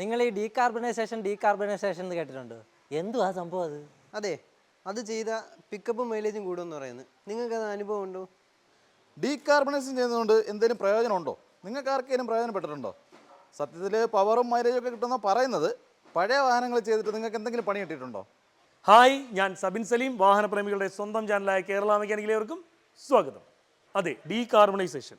നിങ്ങൾ ഈ decarbonisation decarbonisation എന്ന് കേട്ടിട്ടുണ്ട്. എന്തുവാ സംഭവം അത്? അതെ അത് ചെയ്ത പിക്കപ്പും മൈലേജും കൂടുമെന്ന് പറയുന്നത്. നിങ്ങൾക്ക് അത് അനുഭവം ഉണ്ടോ? ഡീകാർബണൈസേഷൻ ചെയ്യുന്നതുകൊണ്ട് എന്തെങ്കിലും പ്രയോജനം ഉണ്ടോ നിങ്ങൾക്ക് ആർക്കെങ്കിലും പ്രയോജനപ്പെട്ടിട്ടുണ്ടോ? സത്യത്തിൽ പവറും മൈലേജും ഒക്കെ കിട്ടുന്ന പറയുന്നത്. പഴയ വാഹനങ്ങൾ ചെയ്തിട്ട് നിങ്ങൾക്ക് എന്തെങ്കിലും പണി കിട്ടിയിട്ടുണ്ടോ? ഹായ് ഞാൻ സബിൻ സലീം വാഹനപ്രേമികളുടെ സ്വന്തം ചാനലായ കേരള മെക്കാനിക്കലേവർക്കും സ്വാഗതം. അതെ ഡീകാർബണൈസേഷൻ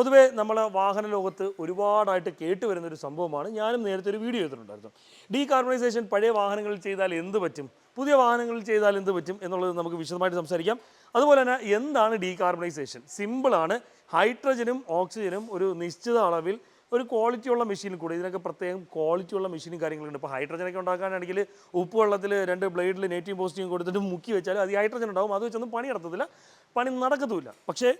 പൊതുവേ നമ്മൾ വാഹന ലോകത്ത് ഒരുപാടായിട്ട് കേട്ട് വരുന്ന ഒരു സംഭവമാണ്. ഞാനും നേരത്തെ ഒരു വീഡിയോ ചെയ്തിട്ടുണ്ടായിരുന്നു ഡീകാർബണൈസേഷൻ പഴയ വാഹനങ്ങളിൽ ചെയ്താൽ എന്ത് പറ്റും? പുതിയ വാഹനങ്ങളിൽ ചെയ്താൽ എന്ത് പറ്റും? എന്നുള്ളത് നമുക്ക് വിശദമായിട്ട് സംസാരിക്കാം. അതുപോലെ തന്നെ എന്താണ് ഡീ കാർബണൈസേഷൻ സിമ്പിളാണ് ഹൈഡ്രജനും ഓക്സിജനും ഒരു നിശ്ചിത അളവിൽ ഒരു ക്വാളിറ്റിയുള്ള മെഷീനിൽ കൂടെ ഇതിനൊക്കെ പ്രത്യേകം ക്വാളിറ്റിയുള്ള മെഷീനും കാര്യങ്ങളുണ്ട്. ഇപ്പോൾ ഹൈഡ്രജനൊക്കെ ഉണ്ടാക്കാനാണെങ്കിൽ ഉപ്പ് വെള്ളത്തിൽ രണ്ട് ബ്ലേഡിൽ നെറ്റീവ് പോസിറ്റീവ് കൊടുത്തിട്ട് മുക്കി വെച്ചാൽ അത് ഹൈഡ്രജൻ ഉണ്ടാവും. അത് വെച്ചൊന്നും പണി നടത്തത്തില്ല. പണി നടക്കത്തുമില്ല. പക്ഷേ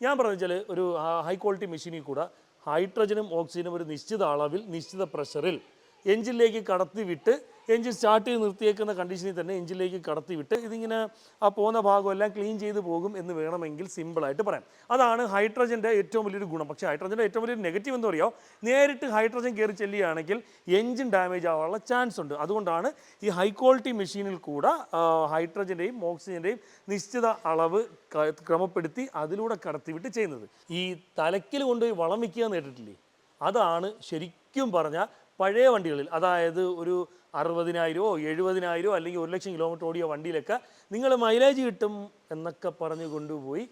ഞാൻ പറഞ്ഞു വെച്ചാൽ ഒരു ഹൈ ക്വാളിറ്റി മെഷീനിൽ കൂടെ ഹൈഡ്രജനും ഓക്സിജനും ഒരു നിശ്ചിത അളവിൽ നിശ്ചിത പ്രഷറിൽ എഞ്ചിനിലേക്ക് കടത്തി വിട്ട് എഞ്ചിൻ സ്റ്റാർട്ട് ചെയ്ത് നിർത്തിയേക്കുന്ന കണ്ടീഷനിൽ തന്നെ എഞ്ചിനിലേക്ക് കടത്തി വിട്ട് ഇതിങ്ങനെ ആ പോകുന്ന ഭാഗമെല്ലാം ക്ലീൻ ചെയ്ത് പോകും എന്ന് വേണമെങ്കിൽ സിമ്പിളായിട്ട് പറയാം. അതാണ് ഹൈഡ്രജന്റെ ഏറ്റവും വലിയൊരു ഗുണം. പക്ഷേ ഹൈഡ്രജന്റെ ഏറ്റവും വലിയൊരു നെഗറ്റീവ് എന്ന് പറയുമോ നേരിട്ട് ഹൈഡ്രജൻ കയറി ചെല്ലുകയാണെങ്കിൽ എഞ്ചിൻ ഡാമേജ് ആവാനുള്ള ചാൻസ് ഉണ്ട്. അതുകൊണ്ടാണ് ഈ ഹൈ ക്വാളിറ്റി മെഷീനിൽ കൂടെ ഹൈഡ്രജന്റെയും ഓക്സിജന്റെയും നിശ്ചിത അളവ് ക്രമപ്പെടുത്തി അതിലൂടെ കടത്തിവിട്ട് ചെയ്യുന്നത്. ഈ തലക്കിൽ കൊണ്ടുപോയി വളം വയ്ക്കുക എന്ന് കേട്ടിട്ടില്ലേ? അതാണ് ശരിക്കും പറഞ്ഞാൽ പഴയ വണ്ടികളിൽ അതായത് ഒരു അറുപതിനായിരമോ എഴുപതിനായിരമോ അല്ലെങ്കിൽ ഒരു ലക്ഷം കിലോമീറ്റർ ഓടിയ വണ്ടിയിലൊക്കെ നിങ്ങൾ മൈലേജ് കിട്ടും എന്നൊക്കെ പറഞ്ഞു കൊണ്ടുപോയി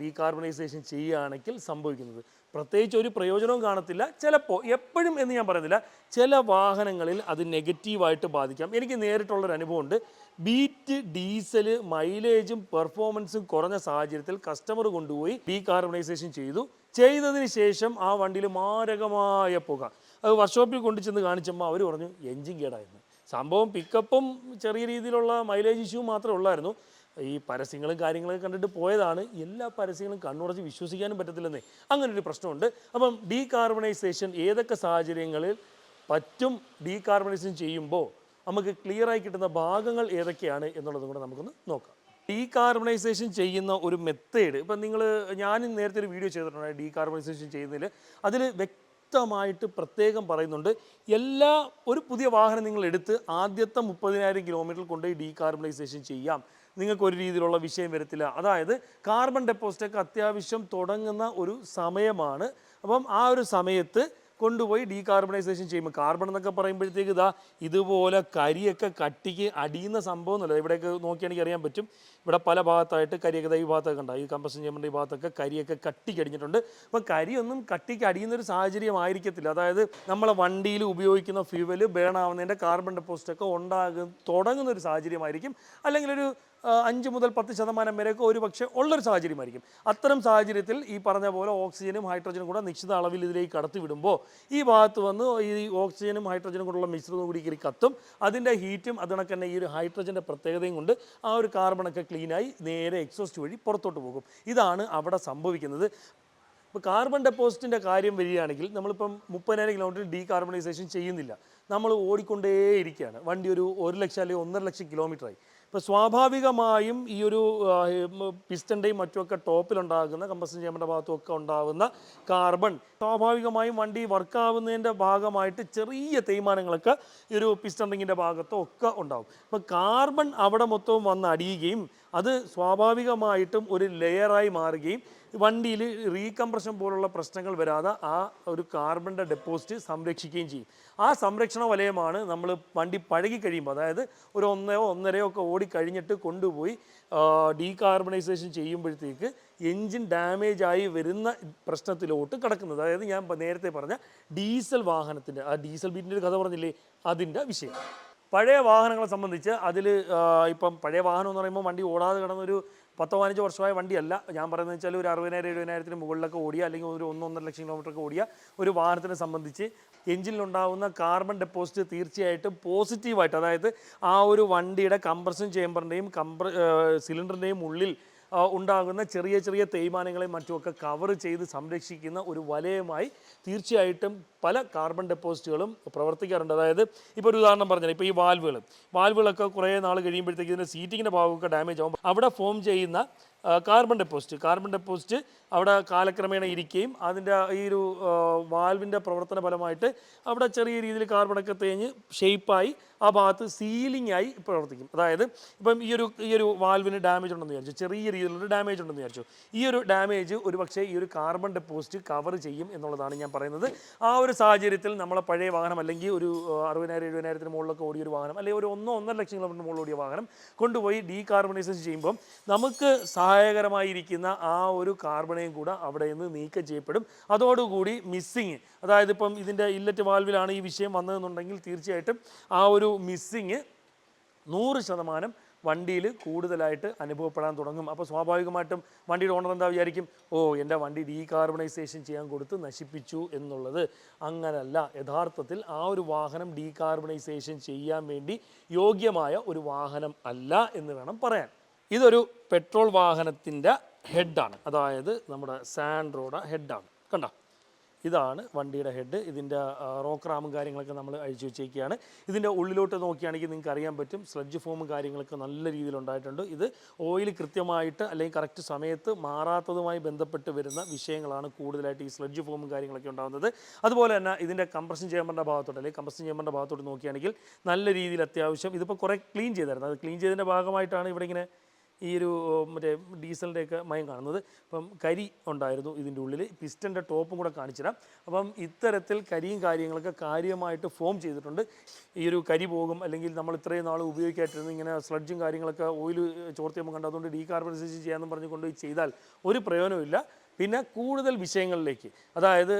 ഡീകാർബണൈസേഷൻ ചെയ്യുകയാണെങ്കിൽ സംഭവിക്കുന്നത്. പ്രത്യേകിച്ച് ഒരു പ്രയോജനവും കാണത്തില്ല. ചിലപ്പോൾ എപ്പോഴും എന്ന് ഞാൻ പറയുന്നില്ല ചില വാഹനങ്ങളിൽ അത് നെഗറ്റീവായിട്ട് ബാധിക്കാം. എനിക്ക് നേരിട്ടുള്ളൊരു അനുഭവമുണ്ട്. ബീറ്റ് ഡീസൽ മൈലേജും പെർഫോമൻസും കുറഞ്ഞ സാഹചര്യത്തിൽ കസ്റ്റമർ കൊണ്ടുപോയി ഡീകാർബണൈസേഷൻ ചെയ്തു. ചെയ്തതിന് ശേഷം ആ വണ്ടിയിൽ മാരകമായ പുക. അത് വർക്ക്ഷോപ്പിൽ കൊണ്ടു ചെന്ന് കാണിച്ചപ്പോൾ അവർ പറഞ്ഞു എൻജിൻ കേടായിരുന്നു സംഭവം പിക്കപ്പും ചെറിയ രീതിയിലുള്ള മൈലേജ് ഇഷ്യൂ മാത്രമേ ഉള്ളായിരുന്നു. ഈ പരസ്യങ്ങളും കാര്യങ്ങളൊക്കെ കണ്ടിട്ട് പോയതാണ്. എല്ലാ പരസ്യങ്ങളും കണ്ണുറച്ച് വിശ്വസിക്കാനും പറ്റത്തില്ലെന്നേ. അങ്ങനെ ഒരു പ്രശ്നമുണ്ട്. അപ്പം ഡീകാർബണൈസേഷൻ ഏതൊക്കെ സാഹചര്യങ്ങളിൽ പറ്റും ഡീകാർബണൈസേഷൻ ചെയ്യുമ്പോൾ നമുക്ക് ക്ലിയറായി കിട്ടുന്ന ഭാഗങ്ങൾ ഏതൊക്കെയാണ് എന്നുള്ളതും കൂടെ നമുക്കൊന്ന് നോക്കാം. ഡീകാർബണൈസേഷൻ ചെയ്യുന്ന ഒരു മെത്തേഡ് ഇപ്പം നിങ്ങൾ ഞാൻ നേരത്തെ ഒരു വീഡിയോ ചെയ്തിട്ടുണ്ട് ഡീകാർബണൈസേഷൻ ചെയ്യുന്നതിൽ അതിൽ വ്യക്തമായിട്ട് പ്രത്യേകം പറയുന്നുണ്ട്. എല്ലാ ഒരു പുതിയ വാഹനം നിങ്ങൾ എടുത്ത് ആദ്യത്തെ മുപ്പതിനായിരം കിലോമീറ്റർ കൊണ്ടുപോയി ഡീകാർബണൈസേഷൻ ചെയ്യാം. നിങ്ങൾക്ക് ഒരു രീതിയിലുള്ള വിഷയം വരത്തില്ല. അതായത് കാർബൺ ഡെപ്പോസിറ്റൊക്കെ അത്യാവശ്യം തുടങ്ങുന്ന ഒരു സമയമാണ്. അപ്പം ആ ഒരു സമയത്ത് കൊണ്ടുപോയി ഡീകാർബണൈസേഷൻ ചെയ്യുമ്പോൾ കാർബൺ എന്നൊക്കെ പറയുമ്പോഴത്തേക്ക് ഇതാ ഇതുപോലെ കരിയൊക്കെ കട്ടിക്ക് അടിയുന്ന സംഭവം എന്നല്ല ഇവിടെയൊക്കെ നോക്കിയാണെങ്കിൽ അറിയാൻ പറ്റും. ഇവിടെ പല ഭാഗത്തായിട്ട് കരിയൊക്കെ ഈ ഭാഗത്തൊക്കെ ഉണ്ടാവും ഈ കമ്പസ്റ്റൻ ചെയ്യുമ്പോൾ ഈ ഭാഗത്തൊക്കെ കരിയൊക്കെ കട്ടിക്ക് അടിഞ്ഞിട്ടുണ്ട്. അപ്പം കരിയൊന്നും കട്ടിക്ക് അടിയുന്ന ഒരു സാഹചര്യം ആയിരിക്കത്തില്ല. അതായത് നമ്മളെ വണ്ടിയിൽ ഉപയോഗിക്കുന്ന ഫ്യൂവൽ ബേൺ ആവുന്നതിന്റെ കാർബൺ ഡെപ്പോസിറ്റ് ഒക്കെ ഉണ്ടാകും തുടങ്ങുന്ന ഒരു സാഹചര്യമായിരിക്കും. അല്ലെങ്കിൽ ഒരു അഞ്ച് മുതൽ പത്ത് ശതമാനം വരെയൊക്കെ ഒരു പക്ഷേ ഉള്ളൊരു സാഹചര്യമായിരിക്കും. അത്തരം സാഹചര്യത്തിൽ ഈ പറഞ്ഞ പോലെ ഓക്സിജനും ഹൈഡ്രജനും കൂടെ നിശ്ചിത അളവിൽ ഇതിലേക്ക് കടത്തി വിടുമ്പോൾ ഈ ഭാഗത്ത് വന്ന് ഈ ഓക്സിജനും ഹൈഡ്രജനും കൊണ്ടുള്ള മിശ്രിതം കൂടി കയറി കത്തും. അതിന്റെ ഹീറ്റും അതിനൊക്കെ തന്നെ ഈ ഒരു ഹൈഡ്രജന്റെ പ്രത്യേകതയും കൊണ്ട് ആ ഒരു കാർബണൊക്കെ ക്ലീനായി നേരെ എക്സോസ്റ്റ് വഴി പുറത്തോട്ട് പോകും. ഇതാണ് അവിടെ സംഭവിക്കുന്നത്. ഇപ്പോൾ കാർബൺ ഡെപ്പോസിറ്റിന്റെ കാര്യം വരികയാണെങ്കിൽ നമ്മളിപ്പം മുപ്പതിനായിരം കിലോമീറ്റർ ഡീകാർബണൈസേഷൻ ചെയ്യുന്നില്ല. നമ്മൾ ഓടിക്കൊണ്ടേയിരിക്കുകയാണ്. വണ്ടി ഒരു ഒരു ലക്ഷം അല്ലെങ്കിൽ ഒന്നര ലക്ഷം കിലോമീറ്ററായി. ഇപ്പോൾ സ്വാഭാവികമായും ഈ ഒരു പിസ്റ്റന്റെയും മറ്റുമൊക്കെ ടോപ്പിലുണ്ടാകുന്ന കമ്പസൻ ചേമ്പറിന്റെ ഭാഗത്തും ഒക്കെ ഉണ്ടാകുന്ന കാർബൺ. സ്വാഭാവികമായും വണ്ടി വർക്കാവുന്നതിന്റെ ഭാഗമായിട്ട് ചെറിയ തേയ്മാനങ്ങളൊക്കെ ഈ ഒരു പിസ്റ്റൻ റിങ്ങിന്റെ ഭാഗത്തോ ഒക്കെ ഉണ്ടാകും. അപ്പോൾ കാർബൺ അവിടെ മൊത്തവും വന്ന് അടിയുകയും അത് സ്വാഭാവികമായിട്ടും ഒരു ലെയറായി മാറുകയും വണ്ടിയിൽ റീകംപ്രഷൻ പോലുള്ള പ്രശ്നങ്ങൾ വരാതെ ആ ഒരു കാർബണിന്റെ ഡെപ്പോസിറ്റ് സംരക്ഷിക്കുകയും ചെയ്യും. ആ സംരക്ഷണ വലയമാണ് നമ്മൾ വണ്ടി പഴകി കഴിയുമ്പോൾ അതായത് ഒരു ഒന്നയോ ഒന്നരയോ ഒക്കെ ഓടിക്കഴിഞ്ഞിട്ട് കൊണ്ടുപോയി ഡീകാർബണൈസേഷൻ ചെയ്യുമ്പോഴത്തേക്ക് എൻജിൻ ഡാമേജ് ആയി വരുന്ന പ്രശ്നത്തിലോട്ട് കിടക്കുന്നത്. അതായത് ഞാൻ നേരത്തെ പറഞ്ഞ ഡീസൽ വാഹനത്തിന്റെ ആ ഡീസൽ ബീറ്റിന്റെ ഒരു കഥ പറഞ്ഞില്ലേ? അതിന്റെ വിഷയം. പഴയ വാഹനങ്ങളെ സംബന്ധിച്ച് അതിൽ ഇപ്പം പഴയ വാഹനം എന്ന് പറയുമ്പോൾ വണ്ടി ഓടാതെ കിടന്നൊരു പത്തോ പതിനഞ്ച് വർഷമായ വണ്ടിയല്ല. ഞാൻ പറയുന്നത് വെച്ചാൽ ഒരു അറുപതിനായിരം എഴുപതിനായിരത്തിന് മുകളിലൊക്കെ ഓടിയ അല്ലെങ്കിൽ ഒരു ഒന്നൊന്നര ലക്ഷം കിലോമീറ്ററൊക്കെ ഓടിയ ഒരു വാഹനത്തിനെ സംബന്ധിച്ച് എഞ്ചിനിലുണ്ടാകുന്ന കാർബൺ ഡെപ്പോസിറ്റ് തീർച്ചയായിട്ടും പോസിറ്റീവായിട്ട് അതായത് ആ ഒരു വണ്ടിയുടെ കംപ്രഷൻ ചേമ്പറിന്റെയും കംപ്ര സിലിണ്ടറിന്റെയും ഉള്ളിൽ ഉണ്ടാകുന്ന ചെറിയ ചെറിയ തേയ്മാനങ്ങളെയും മറ്റുമൊക്കെ കവർ ചെയ്ത് സംരക്ഷിക്കുന്ന ഒരു വലയമായി തീർച്ചയായിട്ടും പല കാർബൺ ഡെപ്പോസിറ്റുകളും പ്രവർത്തിക്കാറുണ്ട്. അതായത് ഇപ്പോൾ ഒരു ഉദാഹരണം പറഞ്ഞാൽ ഇപ്പോൾ ഈ വാൽവുകൾ വാൽവുകളൊക്കെ കുറേ നാൾ കഴിയുമ്പോഴത്തേക്ക് ഇതിന്റെ സീറ്റിങ്ങിന്റെ ഭാഗമൊക്കെ ഡാമേജ് ആകും അവിടെ ഫോം ചെയ്യുന്ന കാർബൺ ഡെപ്പോസിറ്റ് കാർബൺ ഡെപ്പോസിറ്റ് അവിടെ കാലക്രമേണ ഇരിക്കുകയും അതിന്റെ ഈ ഒരു വാൽവിന്റെ പ്രവർത്തന ഫലമായിട്ട് അവിടെ ചെറിയ രീതിയിൽ കാർബണൊക്കെ തേഞ്ഞ് ഷേപ്പായി ആ ഭാഗത്ത് സീലിംഗ് ആയി പ്രവർത്തിക്കും. അതായത് ഇപ്പം ഈ ഒരു ഈ ഒരു വാൽവിന് ഡാമേജ് ഉണ്ടെന്ന് വിചാരിച്ചു. ചെറിയ രീതിയിലുള്ള ഡാമേജ് ഉണ്ടെന്ന് വിചാരിച്ചു. ഈ ഒരു ഡാമേജ് ഒരു പക്ഷേ ഈ ഒരു കാർബൺ ഡെപ്പോസിറ്റ് കവർ ചെയ്യും എന്നുള്ളതാണ് ഞാൻ പറയുന്നത്. ആ ഒരു സാഹചര്യത്തിൽ നമ്മളെ പഴയ വാഹനം അല്ലെങ്കിൽ ഒരു അറുപതിനായിരം എഴുപതിനായിരത്തിന് മുകളിലൊക്കെ ഓടിയ ഒരു വാഹനം അല്ലെങ്കിൽ ഒരു ഒന്നോ ഒന്നര ലക്ഷം കിലോമീറ്റർ മുകളിൽ ഓടിയ വാഹനം കൊണ്ടുപോയി ഡീ കാർബണൈസേഷൻ ചെയ്യുമ്പം നമുക്ക് സഹായകരമായിരിക്കുന്ന ആ ഒരു കാർബണയും കൂടെ അവിടെ നിന്ന് നീക്കം ചെയ്യപ്പെടും. അതോടുകൂടി മിസ്സിങ് അതായത് ഇപ്പം ഇതിന്റെ ഇല്ലറ്റ് വാൽവിലാണ് ഈ വിഷയം വന്നതെന്നുണ്ടെങ്കിൽ തീർച്ചയായിട്ടും ആ ഒരു മിസ്സിങ് നൂറ് ശതമാനം വണ്ടിയിൽ കൂടുതലായിട്ട് അനുഭവപ്പെടാൻ തുടങ്ങും. അപ്പോൾ സ്വാഭാവികമായിട്ടും വണ്ടിയുടെ ഓണർ എന്താ വിചാരിക്കും? ഓ എന്റെ വണ്ടി ഡീകാർബണൈസേഷൻ ചെയ്യാൻ കൊടുത്ത് നശിപ്പിച്ചു എന്നുള്ളത്. അങ്ങനല്ല. യഥാർത്ഥത്തിൽ ആ ഒരു വാഹനം ഡീകാർബണൈസേഷൻ ചെയ്യാൻ വേണ്ടി യോഗ്യമായ ഒരു വാഹനം അല്ല എന്ന് വേണം പറയാൻ. ഇതൊരു പെട്രോൾ വാഹനത്തിന്റെ ഹെഡാണ്. അതായത് നമ്മുടെ സാൻഡ്രോയുടെ ഹെഡാണ്. കണ്ടോ? ഇതാണ് വണ്ടിയുടെ ഹെഡ്. ഇതിന്റെ റോക്ക് റാമും കാര്യങ്ങളൊക്കെ നമ്മൾ അഴിച്ചു വെച്ചേക്കുകയാണ് ഇതിന്റെ ഉള്ളിലോട്ട് നോക്കുകയാണെങ്കിൽ നിങ്ങൾക്ക് അറിയാൻ പറ്റും. സ്ലഡ്ജ് ഫോമും കാര്യങ്ങളൊക്കെ നല്ല രീതിയിൽ ഉണ്ടായിട്ടുണ്ട്. ഇത് ഓയിൽ കൃത്യമായിട്ട് അല്ലെങ്കിൽ കറക്റ്റ് സമയത്ത് മാറാത്തതുമായി ബന്ധപ്പെട്ട് വരുന്ന വിഷയങ്ങളാണ് കൂടുതലായിട്ട് ഈ സ്ലഡ്ജ് ഫോമും കാര്യങ്ങളൊക്കെ ഉണ്ടാകുന്നത്. അതുപോലെ തന്നെ ഇതിന്റെ കംപ്രഷൻ ചേമ്പറിന്റെ ഭാഗത്തോട്ട് അല്ലെങ്കിൽ കംപ്രഷൻ ചേമ്പറിന്റെ ഭാഗത്തോട്ട് നോക്കുകയാണെങ്കിൽ നല്ല രീതിയിൽ അത്യാവശ്യം ഇതിപ്പോൾ കുറേ ക്ലീൻ ചെയ്തായിരുന്നു അത് ക്ലീൻ ചെയ്തതിന്റെ ഭാഗമായിട്ടാണ് ഇവിടെ ഇങ്ങനെ ഈ ഒരു മറ്റേ ഡീസലിന്റെയൊക്കെ മയം കാണുന്നത്. അപ്പം കരി ഉണ്ടായിരുന്നു ഇതിന്റെ ഉള്ളിൽ പിസ്റ്റന്റെ ടോപ്പും കൂടെ കാണിച്ചു തരാം അപ്പം ഇത്തരത്തിൽ കരിയും കാര്യങ്ങളൊക്കെ കാര്യമായിട്ട് ഫോം ചെയ്തിട്ടുണ്ട്. ഈ ഒരു കരി പോകും അല്ലെങ്കിൽ നമ്മൾ ഇത്രയും നാൾ ഉപയോഗിക്കായിട്ടിരുന്ന ഇങ്ങനെ സ്ലഡ്ജും കാര്യങ്ങളൊക്കെ ഓയിൽ ചോർത്തിയപ്പോൾ കണ്ടു അതുകൊണ്ട് ഡീകാർബണൈസേഷൻ ചെയ്യാമെന്ന് പറഞ്ഞു കൊണ്ട് ചെയ്താൽ ഒരു പ്രയോജനമില്ല പിന്നെ കൂടുതൽ വിഷയങ്ങളിലേക്ക്. അതായത്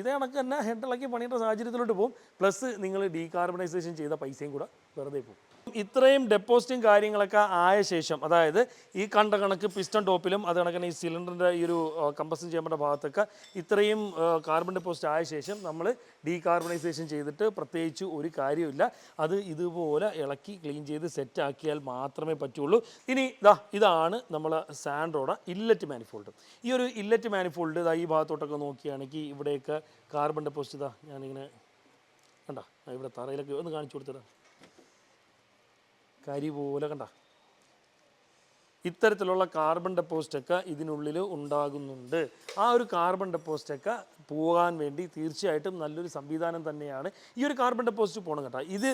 ഇതേ കണക്ക് തന്നെ ഹെഡിളക്കി പണിയേണ്ട സാഹചര്യത്തിലോട്ട് പോകും. പ്ലസ് നിങ്ങൾ ഡീകാർബണൈസേഷൻ ചെയ്ത പൈസയും കൂടെ വെറുതെ പോകും. ഇത്രയും ഡെപ്പോസിറ്റും കാര്യങ്ങളൊക്കെ ആയ ശേഷം അതായത് ഈ കണ്ട കണക്ക് പിസ്റ്റൺ ടോപ്പിലും അത് കണക്കിന് ഈ സിലിണ്ടറിന്റെ ഈ ഒരു കമ്പസൻ ചേമ്പറിന്റെ ഭാഗത്തൊക്കെ ഇത്രയും കാർബൺ ഡെപ്പോസിറ്റ് ആയ ശേഷം നമ്മൾ ഡീകാർബണൈസേഷൻ ചെയ്തിട്ട് പ്രത്യേകിച്ച് ഒരു കാര്യമില്ല അത് ഇതുപോലെ ഇളക്കി ക്ലീൻ ചെയ്ത് സെറ്റ് ആക്കിയാൽ മാത്രമേ പറ്റുള്ളൂ. ഇനി ഇതാ ഇതാണ് നമ്മൾ സാൻഡ്രോയുടെ ഇല്ലറ്റ് മാനിഫോൾഡ് ഈ ഒരു ഇല്ലറ്റ് മാനിഫോൾഡ് ഇതാ ഈ ഭാഗത്തോട്ടൊക്കെ നോക്കിയാണെങ്കിൽ ഇവിടെയൊക്കെ കാർബൺ ഡെപ്പോസിറ്റ് ഇതാ ഞാനിങ്ങനെ കണ്ട ഇവിടെ തറയിലൊക്കെ ഒന്ന് കാണിച്ചു കൊടുത്തരാം. കരി പോലെ കണ്ട. ഇത്തരത്തിലുള്ള കാർബൺ ഡെപ്പോസിറ്റൊക്കെ ഇതിനുള്ളിൽ ഉണ്ടാകുന്നുണ്ട്. ആ ഒരു കാർബൺ ഡെപ്പോസിറ്റൊക്കെ പോകാൻ വേണ്ടി തീർച്ചയായിട്ടും നല്ലൊരു സംവിധാനം തന്നെയാണ് ഈ ഒരു കാർബൺ ഡെപ്പോസിറ്റ് പോകണം കേട്ടോ. ഇത്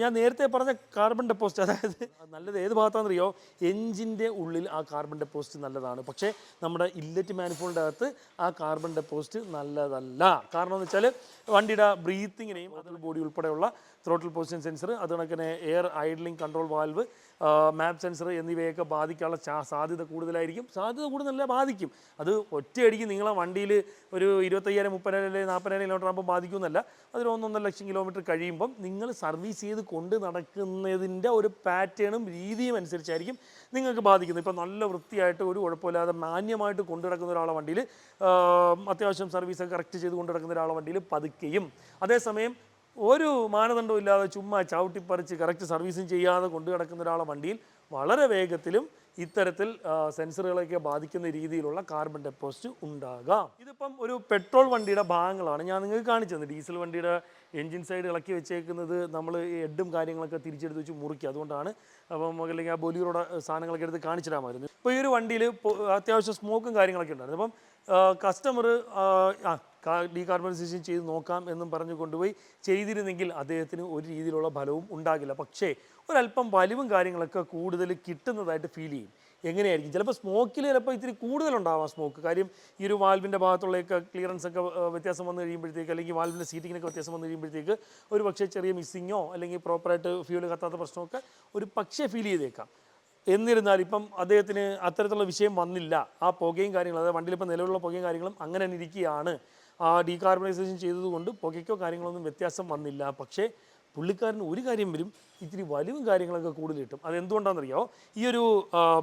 ഞാൻ നേരത്തെ പറഞ്ഞ കാർബൺ ഡെപ്പോസിറ്റ് അതായത് നല്ലത് ഏത് ഭാഗത്താണെന്ന് അറിയോ എഞ്ചിന്റെ ഉള്ളിൽ ആ കാർബൺ ഡെപ്പോസിറ്റ് നല്ലതാണ്. പക്ഷേ നമ്മുടെ ഇല്ലറ്റ് മാനിഫോളിന്റെ അകത്ത് ആ കാർബൺ ഡെപ്പോസിറ്റ് നല്ലതല്ല. കാരണം എന്ന് വെച്ചാൽ വണ്ടിയുടെ ബ്രീത്തിങ്ങിനെയും അതിൽ ബോഡി ഉൾപ്പെടെയുള്ള ത്രോട്ടിൽ പൊസിഷൻ സെൻസർ അത് കണക്കിന് air idling control valve map sensor എന്നിവയൊക്കെ ബാധിക്കാനുള്ള സാധ്യത കൂടുതലായിരിക്കും. സാധ്യത കൂടുതലല്ല ബാധിക്കും. അത് ഒറ്റയടിക്ക് നിങ്ങളെ വണ്ടിയിൽ ഒരു ഇരുപത്തയ്യായിരം മുപ്പതിനായിരം അല്ലെങ്കിൽ നാൽപ്പതിനായിരം കിലോമീറ്റർ ആകുമ്പോൾ ബാധിക്കുമെന്നല്ല. അതൊരു ഒന്നൊന്നര ലക്ഷം കിലോമീറ്റർ കഴിയുമ്പം നിങ്ങൾ സർവീസ് ചെയ്ത് കൊണ്ട് നടക്കുന്നതിന്റെ ഒരു പാറ്റേണും രീതിയും അനുസരിച്ചായിരിക്കും നിങ്ങൾക്ക് ബാധിക്കുന്നത്. ഇപ്പം നല്ല വൃത്തിയായിട്ട് ഒരു കുഴപ്പമില്ലാതെ മാന്യമായിട്ട് കൊണ്ടു നടക്കുന്ന ഒരാളെ വണ്ടിയിൽ അത്യാവശ്യം സർവീസ് കറക്റ്റ് ചെയ്ത് കൊണ്ടു നടക്കുന്ന ഒരാളെ വണ്ടിയിൽ പതുക്കെയും. അതേസമയം ഒരു മാനദണ്ഡവും ഇല്ലാതെ ചുമ്മാ ചവിട്ടിപ്പറിച്ച് കറക്റ്റ് സർവീസും ചെയ്യാതെ കൊണ്ടു കിടക്കുന്ന ഒരാളെ വണ്ടിയിൽ വളരെ വേഗത്തിലും ഇത്തരത്തിൽ സെൻസറുകളൊക്കെ ബാധിക്കുന്ന രീതിയിലുള്ള കാർബൺ ഡെപ്പോസിറ്റ് ഉണ്ടാകാം. ഇതിപ്പം ഒരു പെട്രോൾ വണ്ടിയുടെ ഭാഗങ്ങളാണ് ഞാൻ നിങ്ങൾക്ക് കാണിച്ചത്. ഡീസൽ വണ്ടിയുടെ എൻജിൻ സൈഡ് ഇളക്കി വെച്ചേക്കുന്നത് നമ്മൾ എഡും കാര്യങ്ങളൊക്കെ തിരിച്ചെടുത്ത് വെച്ച് മുറുക്കി. അതുകൊണ്ടാണ് അപ്പം അല്ലെങ്കിൽ ആ ബൊലിയോടെ സാധനങ്ങളൊക്കെ എടുത്ത് കാണിച്ചിടാമായിരുന്നു ഇപ്പോൾ ഈ ഒരു വണ്ടിയിൽ അത്യാവശ്യം സ്മോക്കും കാര്യങ്ങളൊക്കെ ഉണ്ടായിരുന്നു. അപ്പം കസ്റ്റമർ ആ ഡീകാർബണൈസേഷൻ ചെയ്ത് നോക്കാം എന്നും പറഞ്ഞു കൊണ്ടുപോയി ചെയ്തിരുന്നെങ്കിൽ അദ്ദേഹത്തിന് ഒരു രീതിയിലുള്ള ഫലവും ഉണ്ടാകില്ല. പക്ഷേ ഒരല്പം വലിവും കാര്യങ്ങളൊക്കെ കൂടുതൽ കിട്ടുന്നതായിട്ട് ഫീൽ ചെയ്യും. എങ്ങനെയായിരിക്കും? ചിലപ്പോൾ സ്മോക്കിൽ ചിലപ്പോൾ ഇത്തിരി കൂടുതലുണ്ടാവാം സ്മോക്ക് കാര്യം ഈ ഒരു വാൽവിന്റെ ഭാഗത്തുള്ളതൊക്കെ ക്ലിയറൻസ് ഒക്കെ വ്യത്യാസം വന്നു കഴിയുമ്പോഴത്തേക്ക് അല്ലെങ്കിൽ വാൽവിന്റെ സീറ്റിങ്ങിനൊക്കെ വ്യത്യാസം വന്നു കഴിയുമ്പോഴത്തേക്ക് ഒരു പക്ഷേ ചെറിയ മിസ്സിങ്ങോ അല്ലെങ്കിൽ പ്രോപ്പറായിട്ട് ഫ്യൂൽ കത്താത്ത പ്രശ്നമൊക്കെ ഒരു പക്ഷേ ഫീൽ ചെയ്തേക്കാം. എന്നിരുന്നാൽ ഇപ്പം അദ്ദേഹത്തിന് അത്തരത്തിലുള്ള വിഷയം വന്നില്ല. ആ പുകയും കാര്യങ്ങളും അതായത് വണ്ടിയിൽ നിലവിലുള്ള പുകയും കാര്യങ്ങളും അങ്ങനെ ഇരിക്കുകയാണ്. ആ ഡീകാർബണൈസേഷൻ ചെയ്തതുകൊണ്ട് പുകയ്ക്കോ കാര്യങ്ങളൊന്നും വ്യത്യാസം വന്നില്ല. പക്ഷേ പുള്ളിക്കാരന് ഒരു കാര്യം വരും ഇത്തിരി വലിവും കാര്യങ്ങളൊക്കെ കൂടുതൽ കിട്ടും. അതെന്തുകൊണ്ടാണെന്നറിയോ ഈ ഒരു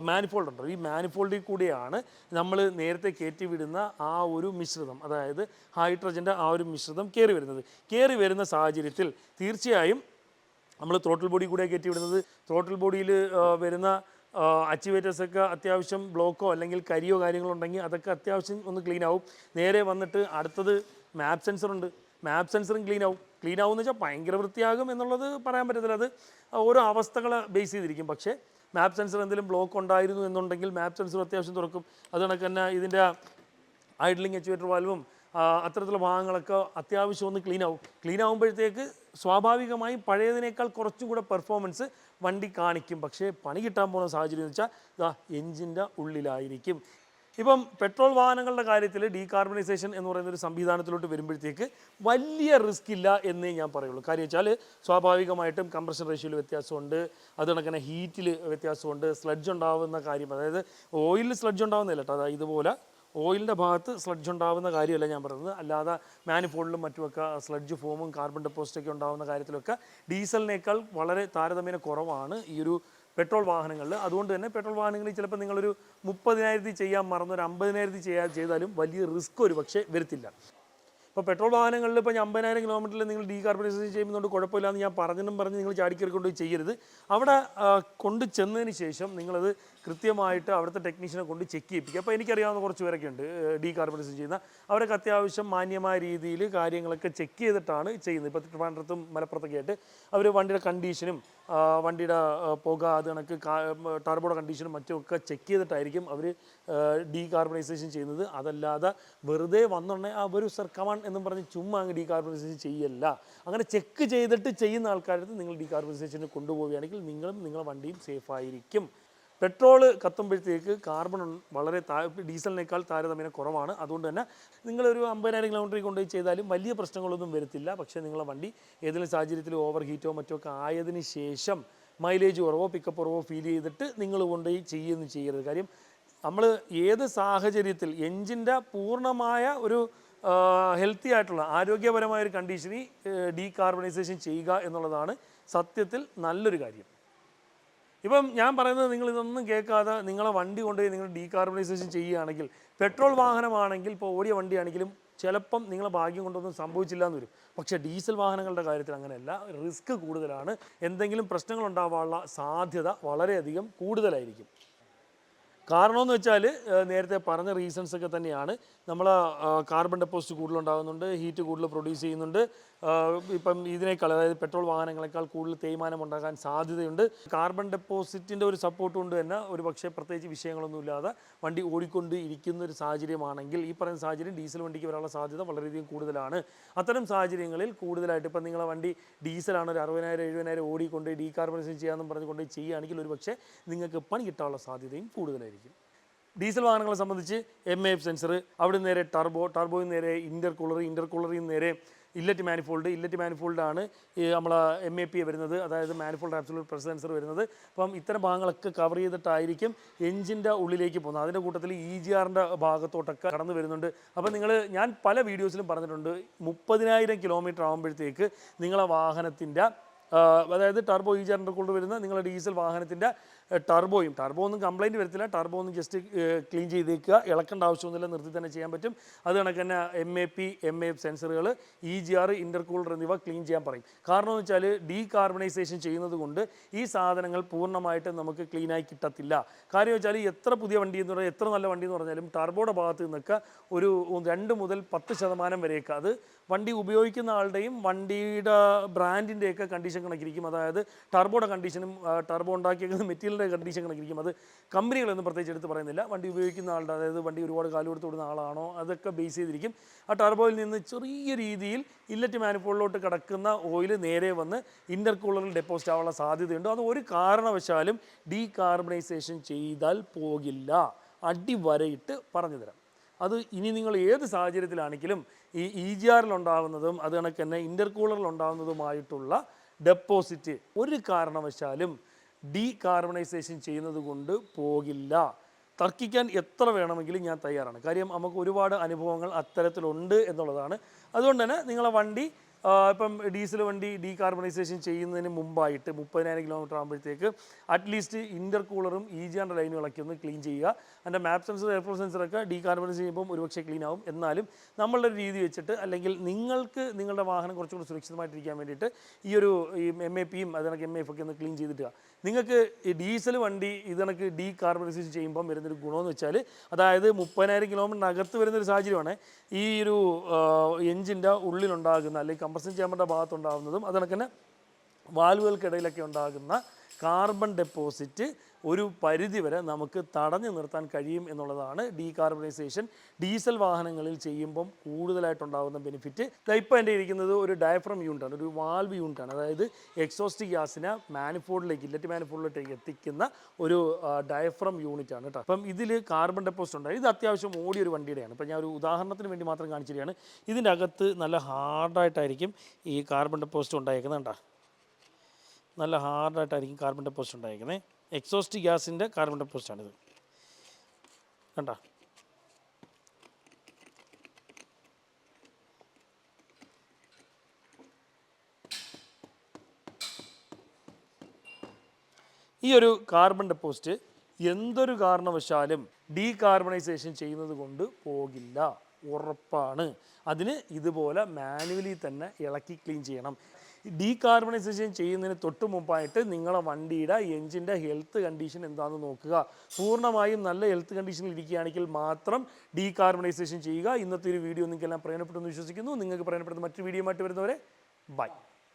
മാനിഫോൾഡ് ഉണ്ടോ ഈ മാനിഫോൾഡിൽ കൂടിയാണ് നമ്മൾ നേരത്തെ കയറ്റി വിടുന്ന ആ ഒരു മിശ്രിതം അതായത് ഹൈഡ്രജന്റെ ആ ഒരു മിശ്രിതം കയറി വരുന്നത്. കയറി വരുന്ന സാഹചര്യത്തിൽ തീർച്ചയായും നമ്മൾ ത്രോട്ടിൽ ബോഡി കൂടെ കയറ്റി വിടുന്നത് ത്രോട്ടിൽ ബോഡിയിൽ വരുന്ന അച്ചിവേറ്റേഴ്സ് ഒക്കെ അത്യാവശ്യം ബ്ലോക്കോ അല്ലെങ്കിൽ കരിയോ കാര്യങ്ങളോ ഉണ്ടെങ്കിൽ അതൊക്കെ അത്യാവശ്യം ഒന്ന് ക്ലീൻ ആവും. നേരെ വന്നിട്ട് അടുത്തത് മാപ്പ് സെൻസർ ഉണ്ട്. മാപ്പ് സെൻസറും ക്ലീൻ ആവും. ക്ലീൻ ആവും എന്ന് വെച്ചാൽ ഭയങ്കര വൃത്തിയാകും എന്നുള്ളത് പറയാൻ പറ്റത്തില്ല. അത് ഓരോ അവസ്ഥകളെ ബേസ് ചെയ്തിരിക്കും. പക്ഷേ മാപ്പ് സെൻസർ എന്തെങ്കിലും ബ്ലോക്ക് ഉണ്ടായിരുന്നു എന്നുണ്ടെങ്കിൽ മാപ്പ് സെൻസർ അത്യാവശ്യം തുറക്കും. അത് കണക്ക് തന്നെ ഇതിന്റെ ഐഡ്ലിംഗ് എച്ചുവേറ്റർ വാൽവും അത്തരത്തിലുള്ള ഭാഗങ്ങളൊക്കെ അത്യാവശ്യം ഒന്ന് ക്ലീൻ ആവും. ക്ലീൻ ആകുമ്പോഴത്തേക്ക് സ്വാഭാവികമായും പഴയതിനേക്കാൾ കുറച്ചും കൂടെ പെർഫോമൻസ് വണ്ടി കാണിക്കും. പക്ഷേ പണി കിട്ടാൻ പോകുന്ന സാഹചര്യം എന്ന് വെച്ചാൽ ഇതാ എഞ്ചിന്റെ ഉള്ളിലായിരിക്കും. ഇപ്പം പെട്രോൾ വാഹനങ്ങളുടെ കാര്യത്തിൽ ഡീകാർബണൈസേഷൻ എന്ന് പറയുന്ന ഒരു സംവിധാനത്തിലോട്ട് വരുമ്പോഴത്തേക്ക് വലിയ റിസ്ക് ഇല്ല എന്നേ ഞാൻ പറയുള്ളൂ. കാര്യം വെച്ചാൽ സ്വാഭാവികമായിട്ടും കംപ്രഷൻ റേഷ്യോയിൽ വ്യത്യാസമുണ്ട്. അത് കണക്കിന് ഹീറ്റിൽ വ്യത്യാസമുണ്ട്. സ്ലഡ്ജ് ഉണ്ടാവുന്ന കാര്യം അതായത് ഓയിലിൽ സ്ലഡ്ജ് ഉണ്ടാവുന്നില്ല കേട്ടോ. അതായത് ഇതുപോലെ ഓയിലിന്റെ ഭാഗത്ത് സ്ലഡ്ജ് ഉണ്ടാകുന്ന കാര്യമല്ല ഞാൻ പറയുന്നത് അല്ലാതെ മാനിഫോൾഡിലും മറ്റുമൊക്കെ സ്ലഡ്ജ് ഫോമും കാർബൺ ഡെപ്പോസിറ്റൊക്കെ ഉണ്ടാകുന്ന കാര്യത്തിലൊക്കെ ഡീസലിനേക്കാൾ വളരെ താരതമ്യേന കുറവാണ് ഈ ഒരു പെട്രോൾ വാഹനങ്ങളിൽ. അതുകൊണ്ട് തന്നെ പെട്രോൾ വാഹനങ്ങളിൽ ചിലപ്പോൾ നിങ്ങളൊരു മുപ്പതിനായിരത്തി ചെയ്യാൻ മറന്നൊരു അമ്പതിനായിരത്തി ചെയ്യാൻ ചെയ്താലും വലിയ റിസ്ക് ഒരു പക്ഷേ വരത്തില്ല. ഇപ്പോൾ പെട്രോൾ വാഹനങ്ങളിൽ ഇപ്പോൾ ഞാൻ അമ്പതിനായിരം കിലോമീറ്ററിൽ നിങ്ങൾ ഡീകാർബണൈസേഷൻ ചെയ്യുന്നതുകൊണ്ട് കുഴപ്പമില്ലാന്ന് ഞാൻ പറഞ്ഞെന്നും പറഞ്ഞ് നിങ്ങൾ ചാടിക്കറി കൊണ്ട് ചെയ്യരുത്. അവിടെ കൊണ്ട് ചെന്നതിന് ശേഷം നിങ്ങളത് കൃത്യമായിട്ട് അവിടുത്തെ ടെക്നീഷ്യനെ കൊണ്ട് ചെക്ക് ചെയ്യിപ്പിക്കുക. അപ്പോൾ എനിക്കറിയാവുന്ന കുറച്ച് പേരൊക്കെ ഉണ്ട് ഡീകാർബണൈസേഷൻ ചെയ്യുന്ന. അവരൊക്കെ അത്യാവശ്യം മാന്യമായ രീതിയിൽ കാര്യങ്ങളൊക്കെ ചെക്ക് ചെയ്തിട്ടാണ് ചെയ്യുന്നത്. ഇപ്പോൾ ട്രിവാൻഡ്രത്തും മലപ്പുറത്തൊക്കെ ആയിട്ട് അവർ വണ്ടിയുടെ കണ്ടീഷനും വണ്ടിയുടെ പുക അത് കണക്ക് ടർബോയുടെ കണ്ടീഷനും മറ്റുമൊക്കെ ചെക്ക് ചെയ്തിട്ടായിരിക്കും അവർ ഡീകാർബണൈസേഷൻ ചെയ്യുന്നത്. അതല്ലാതെ വെറുതെ വന്നുണ്ടെങ്കിൽ ആ ഒരു സർ എന്നും പറഞ്ഞ് ചുമ്മാ അങ്ങ് ഡീകാർബണൈസേഷൻ ചെയ്യല്ല. അങ്ങനെ ചെക്ക് ചെയ്തിട്ട് ചെയ്യുന്ന ആൾക്കാരടുത്ത് നിങ്ങൾ ഡീകാർബണൈസേഷന് കൊണ്ടുപോവുകയാണെങ്കിൽ നിങ്ങളും നിങ്ങളുടെ വണ്ടിയും സേഫ് ആയിരിക്കും. പെട്രോൾ കത്തുമ്പോഴത്തേക്ക് കാർബൺ വളരെ താ ഡീസലിനേക്കാൾ താരതമ്യേന കുറവാണ്. അതുകൊണ്ട് തന്നെ നിങ്ങളൊരു അമ്പതിനായിരം കിലോമീറ്ററിൽ കൊണ്ടുപോയി ചെയ്താലും വലിയ പ്രശ്നങ്ങളൊന്നും വരത്തില്ല. പക്ഷേ നിങ്ങളുടെ വണ്ടി ഏതെങ്കിലും സാഹചര്യത്തിൽ ഓവർ ഹീറ്റോ മറ്റോ ഒക്കെ ആയതിന് ശേഷം മൈലേജ് കുറവോ പിക്കപ്പ് കുറവോ ഫീൽ ചെയ്തിട്ട് നിങ്ങൾ കൊണ്ടുപോയി ചെയ്യുന്നു ചെയ്യരുത്. കാര്യം നമ്മൾ ഏത് സാഹചര്യത്തിൽ എഞ്ചിന്റെ പൂർണമായ ഒരു ഹെൽത്തി ആയിട്ടുള്ള ആരോഗ്യപരമായ ഒരു കണ്ടീഷനിൽ ഡീകാർബണൈസേഷൻ ചെയ്യുക എന്നുള്ളതാണ് സത്യത്തിൽ നല്ലൊരു കാര്യം. ഇപ്പം ഞാൻ പറയുന്നത് നിങ്ങൾ ഇതൊന്നും കേൾക്കാതെ നിങ്ങളെ വണ്ടി കൊണ്ടുപോയി നിങ്ങൾ ഡീകാർബണൈസേഷൻ ചെയ്യുകയാണെങ്കിൽ പെട്രോൾ വാഹനമാണെങ്കിൽ ഇപ്പോൾ ഓടിയ വണ്ടിയാണെങ്കിലും ചിലപ്പം നിങ്ങളെ ഭാഗ്യം കൊണ്ടൊന്നും സംഭവിച്ചില്ല എന്ന് വരും. പക്ഷേ ഡീസൽ വാഹനങ്ങളുടെ കാര്യത്തിൽ അങ്ങനെയല്ല. റിസ്ക് കൂടുതലാണ്. എന്തെങ്കിലും പ്രശ്നങ്ങൾ ഉണ്ടാവാനുള്ള സാധ്യത വളരെയധികം കൂടുതലായിരിക്കും. കാരണമെന്ന് വെച്ചാൽ നേരത്തെ പറഞ്ഞ റീസൺസ് ഒക്കെ തന്നെയാണ്. നമ്മൾ കാർബൺ ഡെപ്പോസിറ്റ് കൂടുതലുണ്ടാകുന്നുണ്ട് ഹീറ്റ് കൂടുതൽ പ്രൊഡ്യൂസ് ചെയ്യുന്നുണ്ട്. ഇപ്പം ഇതിനേക്കാൾ അതായത് പെട്രോൾ വാഹനങ്ങളെക്കാൾ കൂടുതൽ തേയ്മാനം ഉണ്ടാകാൻ സാധ്യതയുണ്ട്. കാർബൺ ഡെപ്പോസിറ്റിന്റെ ഒരു സപ്പോർട്ട് കൊണ്ട് തന്നെ ഒരു പക്ഷേ പ്രത്യേകിച്ച് വിഷയങ്ങളൊന്നുമില്ലാതെ വണ്ടി ഓടിക്കൊണ്ട് ഇരിക്കുന്ന ഒരു സാഹചര്യമാണെങ്കിൽ ഈ പറയുന്ന സാഹചര്യം ഡീസൽ വണ്ടിക്ക് വരാനുള്ള സാധ്യത വളരെയധികം കൂടുതലാണ്. അത്തരം സാഹചര്യങ്ങളിൽ കൂടുതലായിട്ട് ഇപ്പം നിങ്ങളെ വണ്ടി ഡീസലാണ് ഒരു അറുപതിനായിരം എഴുപതിനായിരം ഓടിക്കൊണ്ട് ഡീകാർബണൈസേഷൻ പറഞ്ഞു പറഞ്ഞുകൊണ്ട് ചെയ്യുകയാണെങ്കിൽ ഒരു പക്ഷേ നിങ്ങൾക്ക് പണി കിട്ടാനുള്ള സാധ്യതയും കൂടുതലായിരിക്കും. ഡീസൽ വാഹനങ്ങളെ സംബന്ധിച്ച് എം എഫ് സെൻസർ അവിടെ നേരെ ടർബോ ടർബോയിൽ നേരെ ഇന്റർ കൂളർ ഇന്റർ കൂളറിൽ നേരെ ഇല്ലറ്റ് മാനിഫോൾഡ് ഇല്ലറ്റ് മാനിഫോൾഡാണ് ഈ നമ്മളെ എം എ പി വരുന്നത്. അതായത് മാനിഫോൾഡ് ആബ്സൊല്യൂട്ട് പ്രസിഡൻസർ സെൻസർ വരുന്നത്. അപ്പം ഇത്തരം ഭാഗങ്ങളൊക്കെ കവർ ചെയ്തിട്ടായിരിക്കും എഞ്ചിന്റെ ഉള്ളിലേക്ക് പോകുന്നത്. അതിന്റെ കൂട്ടത്തിൽ ഇ ജി ആറിന്റെ ഭാഗത്തോട്ടൊക്കെ കടന്നു വരുന്നുണ്ട്. അപ്പോൾ നിങ്ങൾ ഞാൻ പല വീഡിയോസിലും പറഞ്ഞിട്ടുണ്ട്. മുപ്പതിനായിരം കിലോമീറ്റർ ആകുമ്പോഴത്തേക്ക് നിങ്ങളെ വാഹനത്തിന്റെ അതായത് ടർബോ ഈ ജനറൽ കൊണ്ട് വരുന്ന നിങ്ങളുടെ ഡീസൽ വാഹനത്തിന്റെ ടർബോയും ടർബോ ഒന്നും കംപ്ലൈന്റ് വരത്തില്ല. ടർബോ ഒന്നും ജസ്റ്റ് ക്ലീൻ ചെയ്തേക്കുക. ഇളക്കേണ്ട ആവശ്യമൊന്നുമില്ല. നിർത്തി തന്നെ ചെയ്യാൻ പറ്റും. അത് കണക്ക് തന്നെ M A P M A സെൻസറുകൾ ഇ ജി ആർ ഇന്റർകൂളർ എന്നിവ ക്ലീൻ ചെയ്യാൻ പറയും. കാരണം എന്ന് വെച്ചാൽ ഡീകാർബണൈസേഷൻ ചെയ്യുന്നത് കൊണ്ട് ഈ സാധനങ്ങൾ പൂർണമായിട്ടും നമുക്ക് ക്ലീനായി കിട്ടത്തില്ല. കാര്യം വെച്ചാൽ എത്ര പുതിയ വണ്ടി എന്ന് പറഞ്ഞാൽ എത്ര നല്ല വണ്ടി എന്ന് പറഞ്ഞാലും ടർബോയുടെ ഭാഗത്ത് നിന്നൊക്കെ ഒരു രണ്ട് മുതൽ പത്ത് ശതമാനം വരെയൊക്കെ അത് വണ്ടി ഉപയോഗിക്കുന്ന ആളുടെയും വണ്ടിയുടെ ബ്രാൻഡിന്റെയൊക്കെ കണ്ടീഷൻ കണക്കിരിക്കും. അതായത് ടർബോയുടെ കണ്ടീഷനും ടർബോ ഉണ്ടാക്കിയിരിക്കുന്ന മെറ്റീരിയലിന്റെ കണ്ടീഷൻ കണക്കിരിക്കും. അത് കമ്പനികളൊന്നും പ്രത്യേകിച്ച് എടുത്ത് പറയുന്നില്ല. വണ്ടി ഉപയോഗിക്കുന്ന ആളുടെ അതായത് വണ്ടി ഒരുപാട് കാലം കൊടുത്ത് വിടുന്ന ആളാണോ അതൊക്കെ ബേസ് ചെയ്തിരിക്കും. ആ ടർബോയിൽ നിന്ന് ചെറിയ രീതിയിൽ ഇല്ലറ്റ് മാനിഫോളിലോട്ട് കിടക്കുന്ന ഓയിൽ നേരെ വന്ന് ഇന്റർ കൂളറിൽ ഡെപ്പോസിറ്റ് ആവാനുള്ള സാധ്യതയുണ്ട്. അത് ഒരു കാരണവശാലും ഡീകാർബണൈസേഷൻ ചെയ്താൽ പോകില്ല. അടിവരയിട്ട് പറഞ്ഞു തരാം. അത് ഇനി നിങ്ങൾ ഏത് സാഹചര്യത്തിലാണെങ്കിലും ഈ ഇ ജി ആറിൽ ഉണ്ടാകുന്നതും അത് കണക്ക് തന്നെ ഇന്റർകൂളറിൽ ഉണ്ടാകുന്നതുമായിട്ടുള്ള ഡെപ്പോസിറ്റ് ഒരു കാരണവശാലും ഡീകാർബണൈസേഷൻ ചെയ്യുന്നത് കൊണ്ട് പോകില്ല. തർക്കിക്കാൻ എത്ര വേണമെങ്കിലും ഞാൻ തയ്യാറാണ്. കാര്യം നമുക്ക് ഒരുപാട് അനുഭവങ്ങൾ അത്തരത്തിലുണ്ട് എന്നുള്ളതാണ്. അതുകൊണ്ട് തന്നെ നിങ്ങളെ വണ്ടി ഇപ്പം ഡീസൽ വണ്ടി ഡീകാർബണൈസേഷൻ ചെയ്യുന്നതിന് മുമ്പായിട്ട് മുപ്പതിനായിരം കിലോമീറ്റർ ആകുമ്പോഴത്തേക്ക് അറ്റ്ലീസ്റ്റ് ഇന്റർ കൂളറും ഇ ജിയാന്റെ ലൈനുകളൊക്കെ ഒന്ന് ക്ലീൻ ചെയ്യുക. അതിന്റെ മാപ്പ് സെൻസർ എയർഫോൾ സെൻസറൊക്കെ ഡീകാർബണൈസ് ചെയ്യുമ്പോൾ ഒരുപക്ഷെ ക്ലീൻ ആവും. എന്നാലും നമ്മളുടെ രീതി വെച്ചിട്ട് അല്ലെങ്കിൽ നിങ്ങൾക്ക് നിങ്ങളുടെ വാഹനം കുറച്ചുകൂടി സുരക്ഷിതമായിട്ടിരിക്കാൻ വേണ്ടിയിട്ട് ഈ ഒരു ഈ എം എ പിയും അതിനൊക്കെ എം എഫ് ഒക്കെ ഒന്ന് ക്ലീൻ ചെയ്തിട്ട് നിങ്ങൾക്ക് ഈ ഡീസൽ വണ്ടി ഇതിനൊക്കെ ഡീകാർബണൈസേഷൻ ചെയ്യുമ്പം വരുന്നൊരു ഗുണമെന്ന് വെച്ചാൽ അതായത് മുപ്പതിനായിരം കിലോമീറ്ററിനകത്ത് വരുന്നൊരു സാഹചര്യമാണ് ഈ ഒരു എഞ്ചിന്റെ ഉള്ളിലുണ്ടാകുന്ന അല്ലെങ്കിൽ കമ്പസൻ ചേമ്പറിന്റെ ഭാഗത്തുണ്ടാകുന്നതും അതുകണക്കിന് വാൽവുകൾക്കിടയിലൊക്കെ ഉണ്ടാകുന്ന കാർബൺ ഡെപ്പോസിറ്റ് ഒരു പരിധി വരെ നമുക്ക് തടഞ്ഞു നിർത്താൻ കഴിയും എന്നുള്ളതാണ് ഡീകാർബണൈസേഷൻ. ഡീസൽ വാഹനങ്ങളിൽ ചെയ്യുമ്പം കൂടുതലായിട്ടുണ്ടാകുന്ന ബെനിഫിറ്റ്. ഇപ്പോൾ എന്റെ ഇരിക്കുന്നത് ഒരു ഡയഫ്രം യൂണിറ്റാണ് ഒരു വാൽവ് യൂണിറ്റാണ്. അതായത് എക്സോസ്റ്റ് ഗ്യാസിനെ മാനിഫോർഡിലേക്ക് ഇല്ലറ്റ് മാനിഫോർഡിലേക്ക് എത്തിക്കുന്ന ഒരു ഡയഫ്രം യൂണിറ്റാണ് കേട്ടോ. അപ്പം ഇതിൽ കാർബൺ ഡെപ്പോസിറ്റ് ഉണ്ടായി. ഇത് അത്യാവശ്യം ഓടിയ ഒരു വണ്ടിയുടെയാണ്. ഇപ്പം ഞാൻ ഒരു ഉദാഹരണത്തിന് വേണ്ടി മാത്രം കാണിച്ചിരിക്കുകയാണ്. ഇതിന്റെ അകത്ത് നല്ല ഹാർഡായിട്ടായിരിക്കും ഈ കാർബൺ ഡെപ്പോസിറ്റ് ഉണ്ടായിരിക്കുന്നത് കണ്ടോ. നല്ല ഹാർഡായിട്ടായിരിക്കും കാർബൺ ഡെപ്പോസിറ്റ് ഉണ്ടായിരിക്കുന്നത് എക്സോസ്റ്റ് ഗ്യാസിന്റെ കാർബൺ ഡെപ്പോസിറ്റാണിത് കണ്ട? ഈ ഒരു കാർബൺ ഡെപ്പോസിറ്റ് എന്തൊരു കാരണവശാലും ഡീകാർബണൈസേഷൻ ചെയ്യുന്നത് കൊണ്ട് പോകില്ല. ഉറപ്പാണ്. അതിന് ഇതുപോലെ മാനുവലി തന്നെ ഇളക്കി ക്ലീൻ ചെയ്യണം. ഡീകാർബണൈസേഷൻ ചെയ്യുന്നതിന് തൊട്ട് മുമ്പായിട്ട് നിങ്ങളെ വണ്ടിയുടെ എഞ്ചിന്റെ ഹെൽത്ത് കണ്ടീഷൻ എന്താണെന്ന് നോക്കുക. പൂർണമായും നല്ല ഹെൽത്ത് കണ്ടീഷനിൽ ഇരിക്കുകയാണെങ്കിൽ മാത്രം ഡീകാർബണൈസേഷൻ ചെയ്യുക. ഇന്നത്തെ ഒരു വീഡിയോ നിങ്ങൾക്കെല്ലാം പ്രയോജനപ്പെട്ടെന്ന് വിശ്വസിക്കുന്നു. നിങ്ങൾക്ക് പ്രയോജനപ്പെടുന്ന മറ്റൊരു വീഡിയോ ആയിട്ട് വരുന്നവരെ ബൈ.